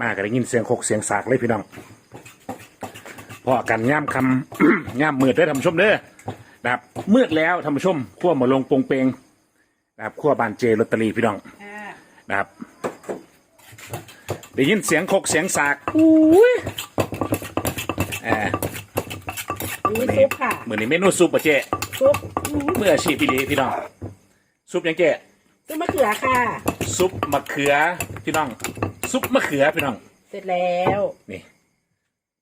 มาก็ได้ยินเสียงโคกเสียงสากเลยพี่น้องพอกันย่ำคำ ย่ำมืดได้อท่านผู้ชมเด้อนะครับมืดแล้วท่านผู้ชมขั้วหมาลงโปงเปงนะครับขั้วบานเจลอตเตอรี่พี่น้องค่ะนะครับได้ยินเสียงโคกเสียงสากอุ้ยแอบมีซุปค่ะเหมือนนี้เมนูซุปปะเจซุปเมื่ออาชีพพี่ลีพี่น้องซุปหยังเจซุปมะเขือค่ะ ซุปมะเขือพี่น้อง ซุปมะเขือพี่น้อง เสร็จแล้วนี่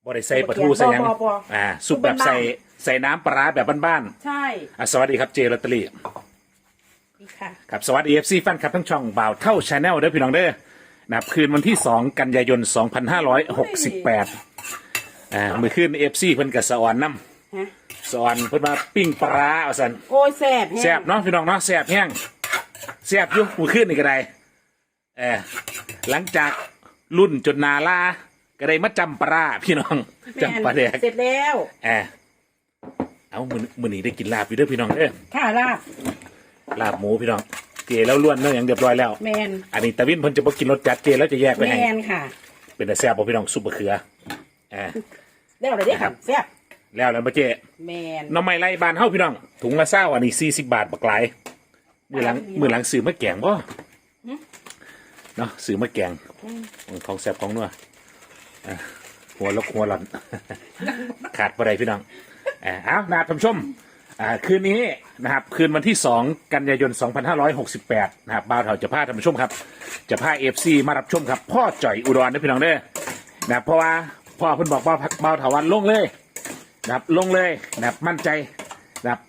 บริใส่ปลาทูใส่หยังบ่บ่บ่อ่าซุปแบบใส่ใส่น้ำปลาร้าแบบบ้านใช่ๆอะสวัสดีครับเจลอตเตอรี่นี่ค่ะ ครับสวัสดีเอฟซีแฟนคลับทั้งช่องบ่าวเท่าชาแนลเด้อพี่น้องเด้อนะครับคืนวันที่ 2 กันยายน 2568อ่าเมื่อคืนเอฟซีเพิ่นกับสะออนน้ฮะำสะออนเพิ่นมาปิ้งปลาร้าเอาสันโอ้ยแซ่บห้งแซ่บเนาะพี่น้องเนาะแซ่บแห้งแซ่บอยุ่มือขึ้นนี่ก็ได้ เออหลังจากรุ่นจนนาลาก็ได้มาจำปลาร้าพี่น้องแม่นจำปลาแดกเสร็จแล้วเออเอามือมือนี้ได้กินลาบอยู่เด้อพี่น้องเด้อค่ะลาบลาบหมูพี่น้องเจแล้วล้วนเนื้ออย่างเรียบร้อยแล้ว แมนอันนี้ตะวินเพิ่นจะบ่กินรสจัดเจแล้วจะแยกไปแมให้นค่ะเป็นแต่แซ่บบ่พี่น้องซุปมะเขือเออแล้วอะไรเนี่ยครัค่ะบ แซ่บแล้วแล้วมาเจ แมน หน้ำไม้ไล่บานเฮาพี่น้องถุงละเศร้าอันนี้40บาทบักหลายมือหลังมือหลังซื้อมาแกงบ่ เนาะซื้อมาแกงของแซ่บของนัวอะหัวลกหัวหล่อนขาดประไดพี่น้องอ่าเอานะครับท่านผู้ชมอ่าคืนนี้นะครับคืนวันที่ 2 กันยายน 2568 นะครับบ่าวเถาจะพาท่านผู้ชมครับ จะพาเอฟซีมารับชมครับ พ่อจ่อยอุดรนะพี่น้องเด้อนะครับเพราะว่าพ่อเพิ่นบอกว่าบ่าวเถาวันลงเลยนะครับลงเลยนะครับมั่นใจนะครับ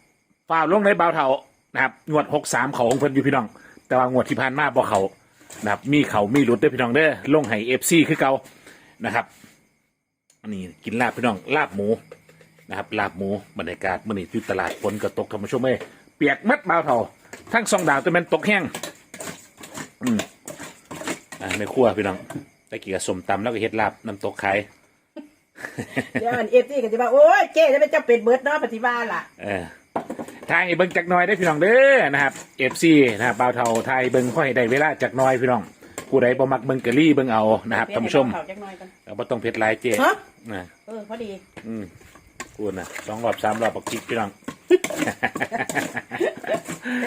ฝ่าวลงเลยบ่าวเถานะครับงวด 63 เขาของเพิ่นอยู่พี่น้อง แต่ว่างวดที่ผ่านมาบ่เขา นะครับมีเขามีหลุดด้วยพี่น้องเด้อลงไห้เอฟซีคือเก่านะครับอันนี้กินลาบพี่น้องลาบหมูนะครับลาบหมูบรรยากาศมื่อนี้ที่ตลาดฝนก็ตกธรรมชมเอ้ยเปียกมัดเบาวเท่าทั้งสองดาวแต่มันตกแห้งอืมอ่าในครัวพี่น้องตะกี้กับสมตำแล้วก็เฮ็ดลาบน้ำตกขายเดี๋ยวอันเอฟซีก็จะว่าโอ้ยเจ๊จะเป็นเจ้าเป็ดเบิร์ดเนาะปฏิบัติล่ะ เออ ทายให้เบิ่งจักหน่อยได้อพี่น้องเด้อนะครับเอฟซีนะครับบ่าวเท่าทายเบิ่งค่อยได้เวลาจักหน่อยพี่น้องผู้ใดบ่มักเบิ่งกะลี่เบิ่งเอานะครับท่านผู้ชมเผ็ดให้เบาๆจักหน่อยกันเราบ่ต้องเผ็ดหลายเจ๊ฮะ นะเออพอดีอืมกูนะสองรอบสามรอบปักจิกพี่น้อง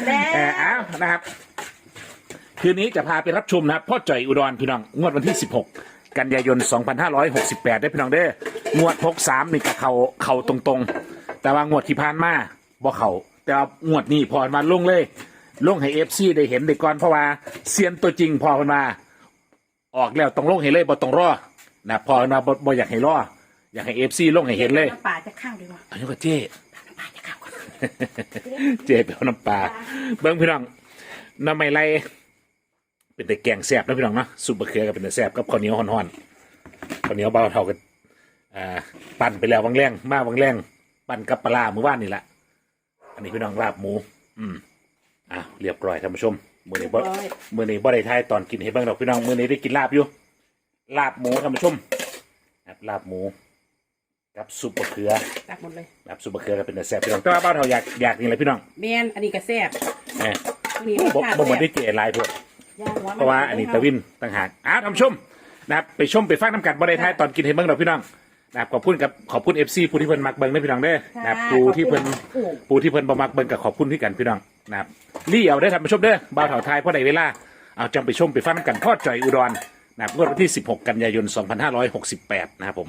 แล้เออว เอานะครับ คืนนี้จะพาไปรับชมนะครับพ่อจ่อยอุดรพี่น้อง งวดวันที่ 16 กันยายน 2568 ได้พี่น้องเด้อ งวด 63 นี่กับเขาเขาตรงๆ แต่ว่างวดที่ผ่านมาบ่เขา แต่ว่างวดนี้พอมาลงเลย ลงให้เอฟซีได้เห็นได้ก่อนเพราะว่าเซียนตัวจริงพอมันมา ออกแล้วต้องลงให้เลยบ่ต้องรอนะพอมันมาบ่บ่อยากให้รออยากให้เอฟซีลงให้เห็นเลยน้ำปลาจะข้าวดีกว่าอันนี้ก็เจ๊น้ำปลาจะข้าวก่อนเจ๊ไปเอาน้ำปลาเบิ้งพี่น้องน้ำไม่ไรเป็นแต่แกงแซ่บนะพี่น้องเนาะซุปบะเขือก็เป็นแต่แซ่บกับข้าวเหนียวห่อนๆข้าวเหนียวเบาเท่ากันอ่าปั่นไปแล้ววังแรงมาวังแรงปั่นกับปลาร้าเมื่อวานนี่แหละ อันนี้พี่น้องลาบหมู อืมอะเรียบร้อยท่านผู้ชม มือนี้บ่เรียบร้อย มือนี้บ่ได้ทายตอนกินให้เบิ่งดอกพี่น้อง มือนี้ได้กินลาบอยู่ ลาบหมูท่านผู้ชมครับลาบหมู กับซุปบะเขือตักหมดเลยลาบซุปบะเขือก็เป็นแต่แซ่บพี่น้องแต่ว่าเบาเท่าอยากอยากนี่แหละพี่น้องแมนอันนี้ก็แซ่บเอออันนี้บ่รสชาติบ่เหมือนแซ่ได้บเจลายพวก ย่างหัเพราะว่าอันนี้ตะวินต่างหากอ้าวท่านผู้ชมนะครับไปชมไปฟังน้ำกันบ่ได้ท้ายตอนกินให้เบิ่งดอกพี่น้อง นะครับขอบคุณกับขอบคุณ FC ผู้ที่เพิ่นมักเบิ่งเด้อพี่น้องเด้อนะครับผู้ที่เพิ่นผู้ที่เพิ่นบ่มักเบิ่งก็ขอบคุณที่กันพี่น้องนะครับรีเอาได้อท่านผู้ชมเด้อบ่าวเฒ่าทายเพราะได้เวลาเอาจังไปชมไปฟังน้ำกันพ่อจ่อยอุดรนะครับงวดวันที่ 16 กันยายน 2568 นะครับผม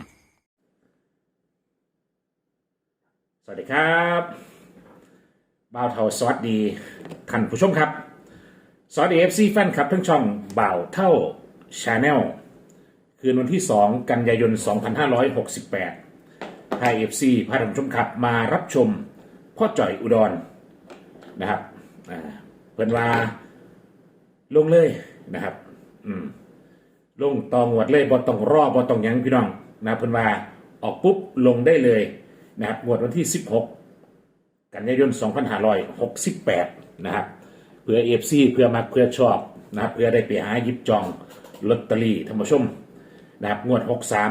สวัสดีครับบ่าวเฒ่าสวัสดีท่านผู้ชมครับสวัสดีเอฟซีแฟนคลับทั้งช่องบ่าวเท่าชาแนล คืนวันที่ 2 กันยายน 2568ให้เอฟซีพาท่านผู้ชมครับมารับชมพ่อจ่อยอุดรนะครับเพิ่นว่าลงเลยนะครับ อืมลงตองวดเลยบ่ต้องรอบ่ต้องยังพี่น้องนะเพิ่นว่าออกปุ๊บลงได้เลยนะครับงวดวันที่ 16 กันยายน 2568 นะครับเพื่อเอฟซีเพื่อมักเพื่อชอบนะครับเพื่อได้ไปหาหยิบจองลอตเตอรี่ท่านผู้ชม นะครับงวด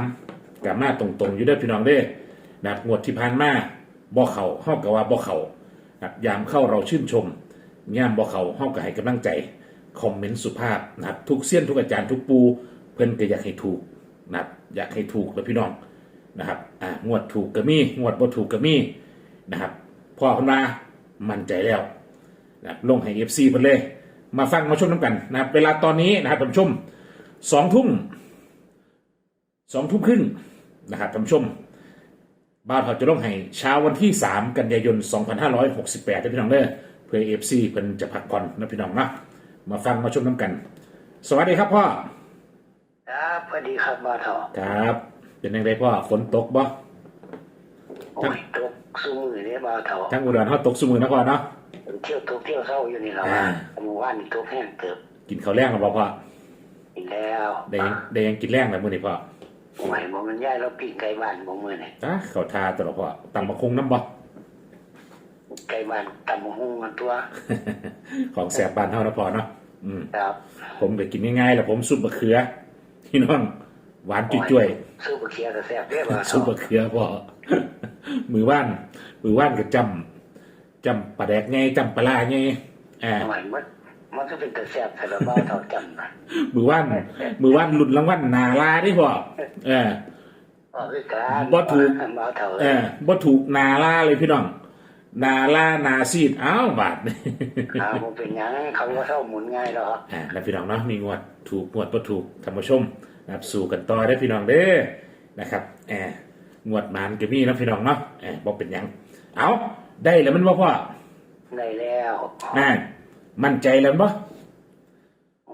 63กับมาตรงๆ อยู่ด้อพี่น้องเด้อนะครับงวดที่ผ่านมาบ่เขาเฮากับว่าบ่เขานะครับยามเข้าเราชื่นชมยามบ่เขาเฮาก็ให้กำลังใจคอมเมนต์สุภาพนะครับทุกเสี้ยนทุกอาจารย์ทุกปูเพิ่อนก็อยากให้ถูกนะครับอยากให้ถูกแล้วพี่น้องนะครับอ่างวดถูกก็มีงวดบ่ถูกก็มีนะครับพอเพนมามั่นใจแล้วนะครับลงให้ FC เพิ่นเลย มาฟังมาชมน้ำกันนะครับเวลาตอนนี้นะครับท่านผู้ชมสองทุ่ม สองทุ่มครึ่งนะครับท่านผู้ชมบ้านเขาจะลงให้เช้าวันที่ 3 กันยายน 2568ได้พี่น้องเด้อเพื่อเอฟซีเพิ่นจะพักผ่อนนะพี่น้องนะมาฟังมาชมน้ำกัน สวัสดีครับพ่อครับพอดีครับบ้านเขาครับเป็นยังไงพ่อฝนตกบ่โอ้ยตกซุ้มือเนี่ยบ้านเขาทั้งอุดรเฮาตกสมือนะพ่อเนาะเที่ยวตกเที่ยวเศร้าอยู่นี่เราอ่าเมื่อวานนี่ตกแห้งเติบกินข้าวแรงแล้วบ่พ่ออีกแล้วได้ยังได้ยังกินแรงแล้วมื้อนี้พ่อไหวบ่มันย้ายเราปีกไก่บ้านบ่มือนี่จ้าข้าวทาตลอดพ่อตำมะคงน้ำบ่ไก่บ้านตำบักหุ่งมันตัว ของแสบบ้านเฮานะพ่อเนาะอืมครับ ผมก็กินง่ายๆแหละผมซุปมะเขือพี่น้องหวานจุ้ยๆซื้อบักเขียก็แซ่บเด้อบ้านซุปเขามะเขือพ่อมือว่าน มือว่านก็จำจำปลาแดกไงจำปลาลาไงอ่าไหวมันมั นก็เป็นแต่แซ่บแต่ละบ้านเขาจำนะมือว่านมือว่านหลุดรางวัลนาลาที่พ่อเออก็คือการบ่ถูกบ้านเขาเออบ่ถูกนาลาเลยพี่น้องนาลานาซีดอ้าวบาทอ่าบ่เป็นหยังเขาก็เศร้าหมุนง่ายหรอกอ่าแล้วพี่น้องเนาะมีงวดถูกงวดบ่ถูกธรรมชมนะครับสู่กันต่อได้อพี่น้องเด้อนะครับแอบงวดหมานก็มีนะพี่น้องเนาะแอบบ่เป็นหยัง เอาได้แล้วมันบ่พ่อได้แล้วน่า มั่นใจแล้วบ่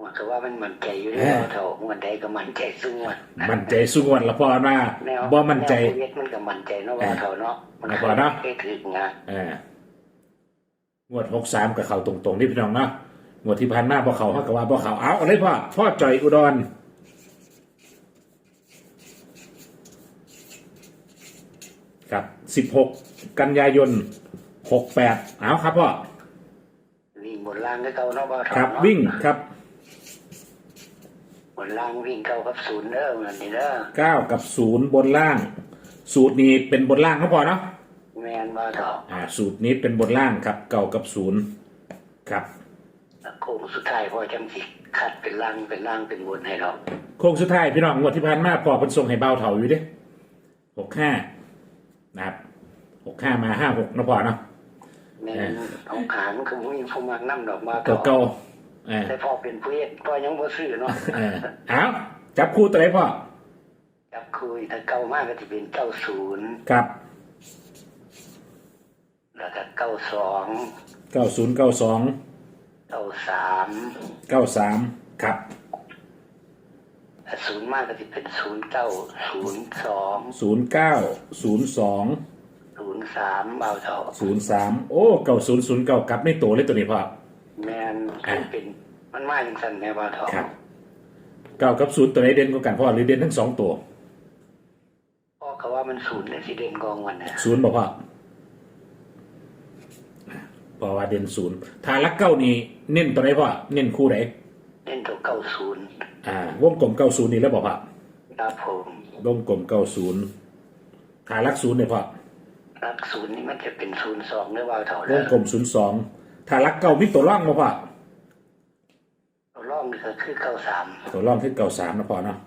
ว่าคือว่ามันมั่นใจอยู่เอแล้อวเท่ามันใดก็มั่นใจสู้มันมั่นใจสู้งวดละพ่อมาแนวบ่มั่นใจแวชีวิตมันก็มั่นใจเนาะว่าเขาเนาะมันเอาก่อนเนาะเคยถึงนะเอองวดหกสามกับเขาตรงๆนี่พี่น้องเนาะงวดที่ผ่านมาบ่เขาเฮาก็ว่าบ่เขาเอาเอาเลยพ่อพ่อจ่อยอุดรครับสิบหกกันยายนหกแปดเอาครับพ่อ วิ่งบนล่างก็เก่าเนาะว่าเขาครับ เนาะวิ่งครับบนล่างวิ่งเก่ากับศูนย์เด้อมันนี่เด้อเก้ากับศูนย์บนล่าง สูตรนี้เป็นบนล่างครับพ่อเนาะแมนว่าเขาอ่า สูตรนี้เป็นบนล่างครับ เก้ากับศูนย์ครับ โค้งสุดท้ายพอจังสิขัดเป็นล่างเป็นล่างเป็นบนให้เราโค้งสุดท้ายพี่น้องงวดที่ผ่านมาพอเป็นทรงให้เบาเถาอยู่เด้หกห้านะครับหกห้ามาห้าหกนะพอเนาะ แมนเอาขางคือมีผู้มักน้ำดอกมาเก่าเก่าเออแต่พอเป็นผู้เฮ็ดก็ยังบ่ซื้อเนาะเออเอาจับคู่ตัวไหนพ่อจับคุยถ้าเก่ามากก็จะเป็นเก้าศูนย์กับแล้วก็เก้าสองเก้าศูนย์เก้าสองเก้าสามเก้าสามครับถ้าศูนย์มากก็จะเป็นศูนย์เก้าศูนย์สองศูนย์เก้าศูนย์สอง ศูนย์สามเบาเท่าศูนย์สามโอ้เก้าศูนย์ศูนย์เก้ากลับไม่โตเลยตัวนี้พ่อ แมนมันเป็นมันมาอย่างสั้นแม่เบาเท่าครับเก้ากับศูนย์ตัวไหนเด่นกว่ากันพ่อหรือเด่นทั้งสองตัวพ่อเขาว่ามันศูนย์เลยสิเด่นกองวันเนี่ยศูนย์บอกพ่อเพราะว่าเด่นศูนย์ถ้ารักเก้านี่เน้นตัวไหนพ่อเน้นคู่ไหนเล่นตัวเก้าศูนย์อ่าวงกลมเก้าศูนย์นี่แล้วบอกพ่อครับผมวงกลมเก้าศูนย์ถ้ารักศูนย์เนี่ยพ่อ รักศูนย์นี่มันจะเป็นศูนย์สองหรือเบาเท่าวงเด้อกลมศูนย์สองถ้ารักเก้ามีตัวร่องมาพ่อตัวร่องนี่ก็คือเก้าสามตัวร่องคือเก้าสามนะพ่อเนาะ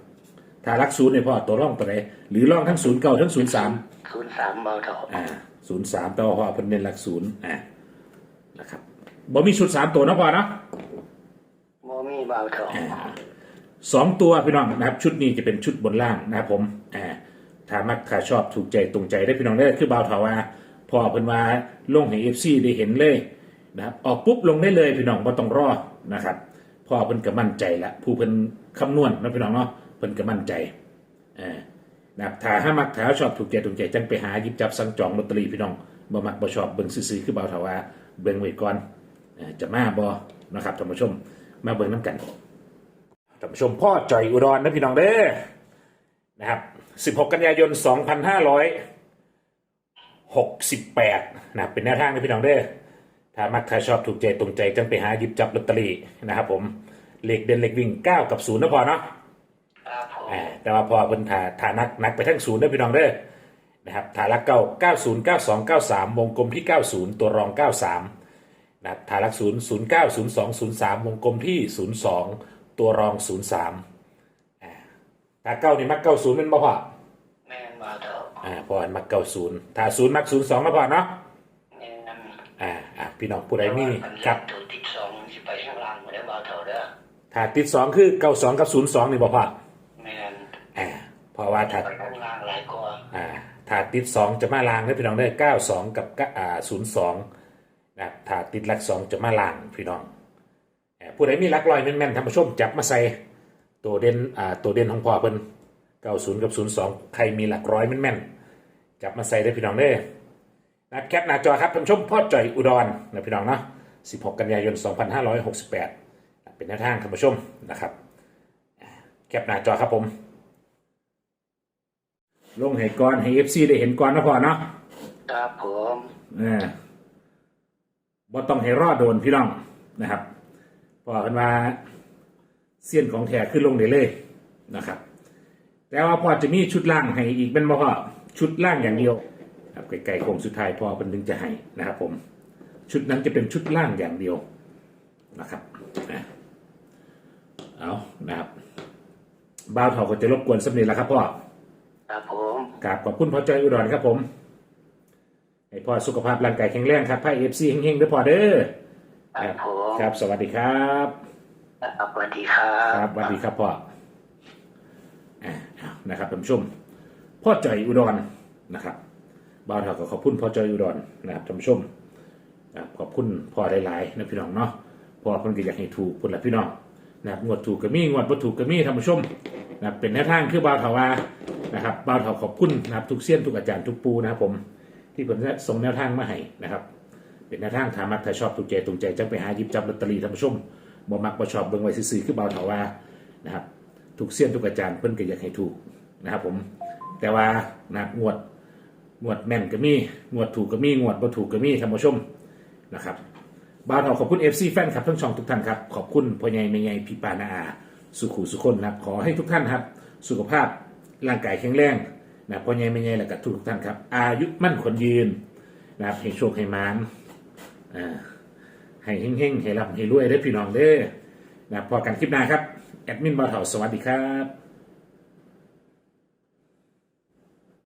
ถ้ารักศูนย์เนี่ยพ่อตัวร่องตัวไหนหรือร่องทั้งศูนย์เก้าทั้งศูนย์สามศูนย์สามเบาเท่าอ่าศูนย์สามตัวพ่อเพิ่นเน้นรักศูนย์อ่านะครับบ่มีชุดสามตัวนะพ่อเนาะโมมีเบาเท่าสองตัวพี่น้องนะครับชุดนี้จะเป็นชุดบนล่างนะครับผมอ่า ถามักถาชอบถูกใจตรงใจได้พี่น้องได้คือบ่าวถาว่าพอเพิ่นว่าลงให้เอฟซีได้เห็นเลยนะครับออกปุ๊บลงได้เลยพี่น้องบ่ต้องรอนะครับพ่อเพิ่นก็มั่นใจละผู้เพิ่นคำนวณนะพี่น้องเนาะเพิ่นก็มั่นใจอ่านะครับถ้าห้ามักถ้าชอบถูกใจถูกใจจังไปหาหยิบจับสั่งจองลอตเตอรี่พี่น้องบ่มักบ่ชอบเบิ่งซื่อๆคือบ่าวถาว่าเบิ่งไว้ก่อนอ่าจะมาบ่นะครับท่านผู้ชม มาเบิ่งน้ำกันท่านผู้ชมพ่อจ่อยอุดรนะพี่น้องเด้อ นะครับ 16 กันยายน 2568 นะครับเป็นแนวทางนะพี่น้องเด้อถ้ามักถ้าชอบถูกใจตรงใจจังไปหาหยิบจับลอตเตอรี่นะครับผมเลขเด่นเลขวิ่ง 9 กับ0นะพอเนาะครับผมอ่าแต่ว่าพอเพิ่นถาฐานักนักไปทั้งศูนย์เด้อพี่น้องเด้อนะครับฐานักเก้าเก้าศูนย์เก้าสองเก้าสามวงกลมที่เก้าศูนย์ตัวรองเก้าสามนะครับฐานักศูนย์ศูนย์เก้าศูนย์สองศูนย์สามวงกลมที่ศูนย์สองตัวรองศูนย์สามอ่า ถ้าเก้านี่มักเก้าศูนย์เป็นบ่พ่อแม่นมาเถอะอ่าพ่ออันมักเก้าศูนย์ถ้าศูนย์มักศูนย์สองนะพ่อเนาะแม่นอ่าอ่าพี่น้องผู้ใดมีครับ ตัวติดสองสิไปข้างล่างมาได้มาเถอะเด้อถ้าติดสองคือเก้าสองกับศูนย์สองนี่บ่พ่อแม่นอ่าเพราะว่าถ้าไปข้างล่างหลายกว่าอ่าถ้าติดสองจะมาลางนะพี่น้องได้เก้าสองกับเก้าอ่าศูนย์สองนะครับถ้าติดหลักสองจะมาลางพี่น้องอ่าผู้ใดมีหลักลอยแม่นๆท่านผู้ชมจับมาใส่ ตัวเด่นอ่าตัวเด่นของพ่อเพิ่นเก้าศูนย์กับศูนย์สองใครมีหลักร้อยแม่นๆจับมาใส่ได้อพี่น้องเด้อนะแคปหน้าจอครับท่านผู้ชมพ่อจ่อยอุดรนะพี่น้องเนาะ16 กันยายน 2568 เป็นหน้าทางท่านผู้ชมนะครับอ่าแคปหน้าจอครับผม ลงให้ก่อนให้เอฟซีได้เห็นก่อนนะพ่อเนาะครับผมเออบ่ต้องให้รอโดนพี่น้องนะครับพ่อกันว่า เสี้ยนของแท้ขึ้นลงได้เลยนะครับ แต่ว่าพ่อจะมีชุดล่างให้อีกเป็นบ่พ่อชุดล่างอย่างเดียวครับไกลๆโค้งสุดท้ายพ่อเป็นถึงจะให้นะครับ ผม ชุดนั้นจะเป็นชุดล่างอย่างเดียวนะครับนะเอานะครับบ่าวเถาก็จะรบกวนสำเร็จแล้วครับพ่อครับผมกราบขอบคุณพ่อจอยอุดรครับผมให้พ่อสุขภาพร่างกายแข็งแรงครับให้เอฟซีเฮงๆด้วยพ่อเด้อครับผมครับ สวัสดีครับ ครับสวัสดีครับครับสวัสดีครับพ่ออ่านะครับท่านผู้ชม พ่อจอยอุดรนะครับบ่าวเท่ากับขอบคุณพ่อจอยอุดรนะครับท่านผู้ชมนะครับขอบคุณพ่อหลายๆนะพี่น้องเนาะพ่อเพิ่นก็อยากให้ถูกพุ่นละพี่น้องนะครับงวดถูกก็มีงวดบ่ถูกก็มีท่านผู้ชมนะครับเป็นแนวทางคือบ่าวเท่าว่านะครับบ่าวเท่าขอบคุณนะครับทุกเสี้ยนทุกอาจารย์ทุกปูนะครับผมที่เพิ่นส่งแนวทางมาให้นะครับ เป็นแนวทางถามักถ้าชอบถูกใจตรงใจจังไปหาหยิบจับลอตเตอรี่ท่านผู้ชม บ่มักบ่ชอบเบิ่งไว้ซื่อๆคือเบาเถาว่านะครับทุกเสี้ยนทุกอาจารย์เพิ่นก็อยากให้ถูกนะครับผมแต่ว่านะครับงวดงวดแม่นก็มีงวดถูกก็มีงวดบ่ถูกก็มีท่านผู้ชมนะครับบ่าวเถาขอบคุณ FC แฟนคลับทั้งช่องทุกท่านครับขอบคุณพ่อใหญ่แม่ใหญ่พี่ปานาอาสุขุสุคนนะครับขอให้ทุกท่านครับ สุขภาพร่างกายแข็งแรงนะพ่อใหญ่แม่ใหญ่และก็ทุกท่านครับ อายุมั่นขวัญยืนนะครับให้โชคให้มานอ่า ให้เฮงๆให้ร่ำให้รวยได้พี่น้องเด้อนะพอกันคลิปหน้าครับ แอดมินบอลเถาสวัสดีครับ